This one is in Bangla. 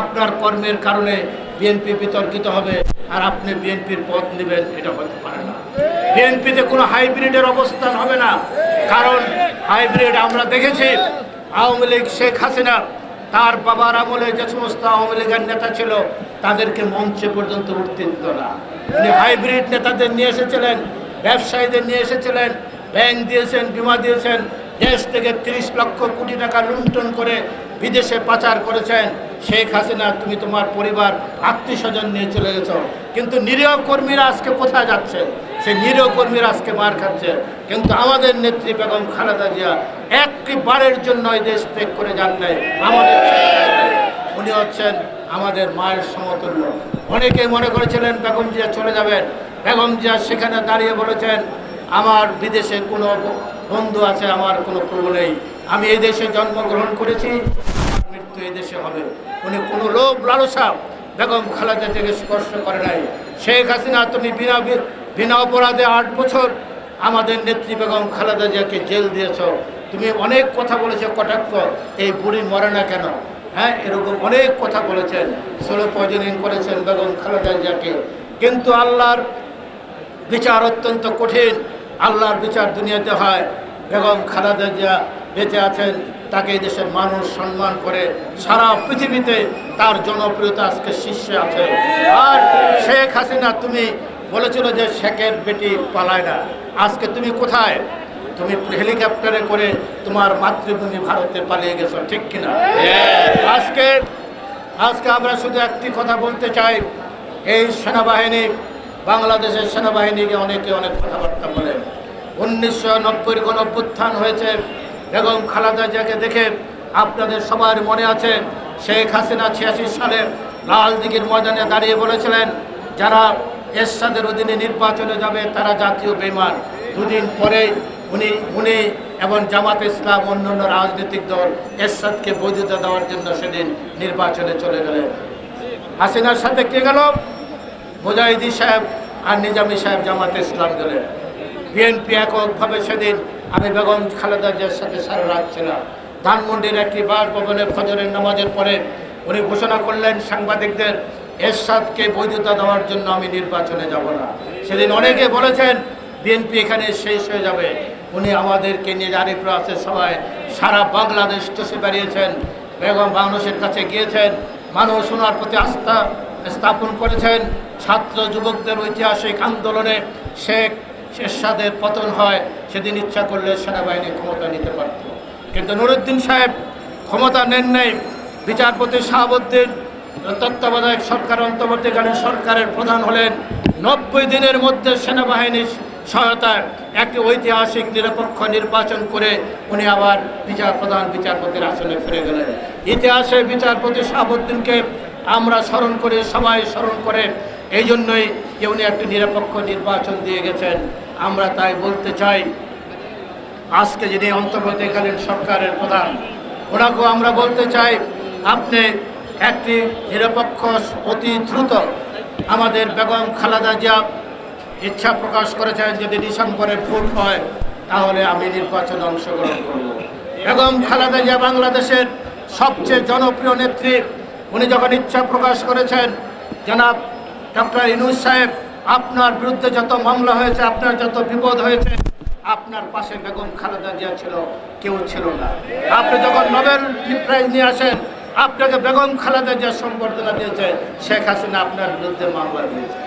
আপনার কর্মের কারণে বিএনপি বিতর্কিত হবে আর আপনি বিএনপির পথ নেবেন, এটা হতে পারে না। বিএনপিতে কোনো হাইব্রিডের অবস্থান হবে না, কারণ হাইব্রিড আমরা দেখেছি, আওয়ামী লীগ শেখ হাসিনা, তার বাবার আমলে যে সমস্ত আওয়ামী লীগের নেতা ছিল, তাদেরকে মঞ্চে পর্যন্ত উঠতে দিত না। উনি হাইব্রিড নেতাদের নিয়ে এসেছিলেন, ব্যবসায়ীদের নিয়ে এসেছিলেন, ব্যাংক দিয়েছেন, বিমা দিয়েছেন, দেশ থেকে তিরিশ লক্ষ কোটি টাকা লুণ্ঠন করে বিদেশে পাচার করেছেন। শেখ হাসিনা, তুমি তোমার পরিবার আত্মীয় স্বজন নিয়ে চলে গেছো। কিন্তু নিরীহ কর্মীরা আজকে কোথায় যাচ্ছে? সেই নিরীহ কর্মীরা আজকে মার খাচ্ছে। কিন্তু আমাদের নেত্রী বেগম খালেদা জিয়া একটি বারের জন্য এই দেশ ত্যাগ করে যান নাই, আমাদের। উনি হচ্ছেন আমাদের মায়ের সমতুল্য। অনেকে মনে করেছিলেন বেগম জিয়া চলে যাবেন। বেগম জিয়া সেখানে দাঁড়িয়ে বলেছেন, আমার বিদেশে কোনো বন্ধু আছে, আমার কোনো প্রভু নেই। আমি এই দেশে জন্মগ্রহণ করেছি দেশে হবে। উনি কোনো লোভ, লালসা, বেগম খালেদা থেকে স্পর্শ করে নাই। শেখ হাসিনা তুমি বিনা বিনা অপরাধে আট বছর আমাদের নেত্রী বেগম খালেদা জিয়াকে জেল দিয়েছ। তুমি অনেক কথা বলেছ কটাক্ষ, এই বুড়ি মরে না কেন? হ্যাঁ এরকম অনেক কথা বলেছেন, ষোলো পয়জনিং করেছেন বেগম খালেদা জিয়াকে। কিন্তু আল্লাহর বিচার অত্যন্ত কঠিন। আল্লাহর বিচার দুনিয়াতে হয়। বেগম খালেদা জিয়া বেঁচে আছেন। তাকে দেশের মানুষ সম্মান করে সারা পৃথিবীতে তার জনপ্রিয়তা আজকে শীর্ষে আছে। আর শেখ হাসিনা, তুমি বলেছিল যে শেখের বেটি পালায় না। আজকে তুমি কোথায়? তুমি হেলিকপ্টারে করে তোমার মাতৃভূমি ভারতে পালিয়ে গেছো, ঠিক কিনা? আজকে আজকে আমরা শুধু একটি কথা বলতে চাই। এই সেনাবাহিনী, বাংলাদেশের সেনাবাহিনীকে অনেকে অনেক কথাবার্তা বলে। উনিশশো নব্বই গণ হয়েছে। বেগম খালাদা জিয়াকে দেখে আপনাদের সবার মনে আছে, শেখ হাসিনা ছিয়াশি সালে লাল দিঘির ময়দানে দাঁড়িয়ে বলেছিলেন, যারা এরশাদের অধীনে নির্বাচনে যাবে, তারা জাতীয় বেমান দুদিন পরে উনি উনি এবং জামাত ইসলাম অন্যান্য রাজনৈতিক দল এরশাদকে বৈধতা দেওয়ার জন্য সেদিন নির্বাচনে চলে গেলেন। হাসিনার সাথে কে গেল? মুজাহিদি সাহেব আর নিজামী সাহেব জামাতে ইসলাম গেলেন। বিএনপি এককভাবে সেদিন আমি বেগম খালেদা জিয়ার সাথে সারা রাত ছিলাম। ধানমন্ডির একটি বাসভবনে ফজরের নামাজের পরে উনি ঘোষণা করলেন, সাংবাদিকদের, এরশাদকে বৈধতা দেওয়ার জন্য আমি নির্বাচনে যাব না। সেদিন অনেকে বলেছেন, বিএনপি এখানে শেষ হয়ে যাবে। উনি আমাদেরকে নিয়ে আরিফরা আছে সবাই সারা বাংলাদেশ চষে বেরিয়েছেন, বেগম মানুষের কাছে গিয়েছেন, মানুষ ওনার প্রতি আস্থা স্থাপন করেছেন। ছাত্র যুবকদের ঐতিহাসিক আন্দোলনে শেখ শেরশাদের পতন হয় সেদিন ইচ্ছা করলে সেনাবাহিনী ক্ষমতা নিতে পারত। কিন্তু নুরুদ্দিন সাহেব ক্ষমতা নেন নাই। বিচারপতি শাহাবুদ্দিন, তত্ত্বাবধায়ক সরকার অন্তর্বর্তীকালীন সরকারের প্রধান হলেন। নব্বই দিনের মধ্যে সেনাবাহিনীর সহায়তায় একটি ঐতিহাসিক নিরপেক্ষ নির্বাচন করে উনি আবার বিচার প্রধান বিচারপতির আসনে ফিরে গেলেন। ইতিহাসে বিচারপতি শাহাবুদ্দিনকে আমরা স্মরণ করে, সবাই স্মরণ করে। এই জন্যই যে উনি একটি নিরপেক্ষ নির্বাচন দিয়ে গেছেন। আমরা তাই বলতে চাই আজকে যিনি অন্তর্বর্তীকালীন সরকারের প্রধান, ওনাকেও আমরা বলতে চাই, আপনি একটি নিরপেক্ষ, অতি দ্রুত আমাদের বেগম খালাদা জিয়া ইচ্ছা প্রকাশ করেছেন যদি ডিসেম্বরে ভোট হয়, তাহলে আমি নির্বাচনে অংশগ্রহণ করব। বেগম খালাদা জিয়া বাংলাদেশের সবচেয়ে জনপ্রিয় নেত্রী, উনি যখন ইচ্ছা প্রকাশ করেছেন, জনাব ডক্টর ইনুস সাহেব, আপনার বিরুদ্ধে যত মামলা হয়েছে, আপনার যত বিপদ হয়েছে আপনার পাশে বেগম খালেদা জিয়া ছিল, কেউ ছিল না। আপনি যখন নোবেল প্রাইজ নিয়ে আসেন, আপনাকে বেগম খালেদা জিয়া সম্বর্ধনা দিয়েছে, শেখ হাসিনা আপনার বিরুদ্ধে মামলা দিয়েছে।